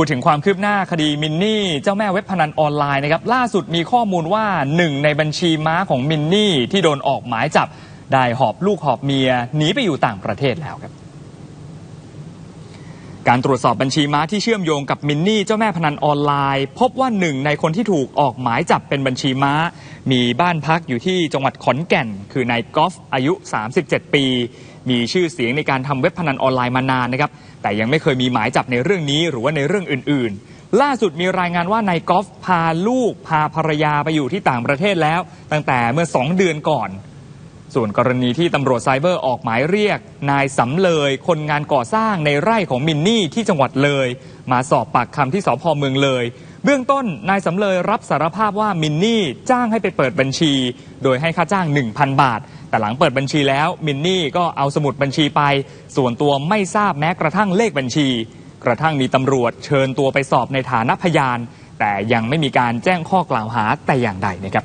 พูดถึงความคืบหน้าคดีมินนี่ เจ้าแม่เว็บพนันออนไลน์นะครับล่าสุดมีข้อมูลว่าหนึ่งในบัญชีม้าของมินนี่ที่โดนออกหมายจับ ได้หอบลูกหอบเมียหนีไปอยู่ต่างประเทศแล้วครับ การตรวจสอบบัญชีม้าที่เชื่อมโยงกับมินนี่เจ้าแม่พนันออนไลน์ พบว่าหนึ่งในคนที่ถูกออกหมายจับเป็นบัญชีม้า มีบ้านพักอยู่ที่จังหวัดขอนแก่น คือนายกอล์ฟอายุ 37 ปี มีชื่อเสียงในการทำเว็บพนันออนไลน์มานานนะครับแต่ยังไม่เคยมีหมายจับในเรื่องนี้หรือว่าในเรื่องอื่น ๆ ล่าสุดมีรายงานว่านายกอล์ฟพาลูกพาภรรยาไปอยู่ที่ต่างประเทศแล้ว ตั้งแต่เมื่อ 2 เดือนก่อน ส่วนกรณีที่ตำรวจไซเบอร์ออกหมายเรียก นายสำเลย คนงานก่อสร้างในไร่ของมินนี่ที่จังหวัดเลย มาสอบปากคำที่สพเมืองเลย เบื้องต้นนายสำเลยรับสารภาพว่ามินนี่จ้างให้ไปเปิดบัญชี โดยให้ค่าจ้าง 1,000 บาท แต่หลังเปิดบัญชีแล้วมินนี่ก็เอาสมุดบัญชีไป ส่วนตัวไม่ทราบแม้กระทั่งเลขบัญชี กระทั่งมีตำรวจเชิญตัวไปสอบในฐานะพยาน แต่ยังไม่มีการแจ้งข้อกล่าวหาแต่อย่างใดนะครับ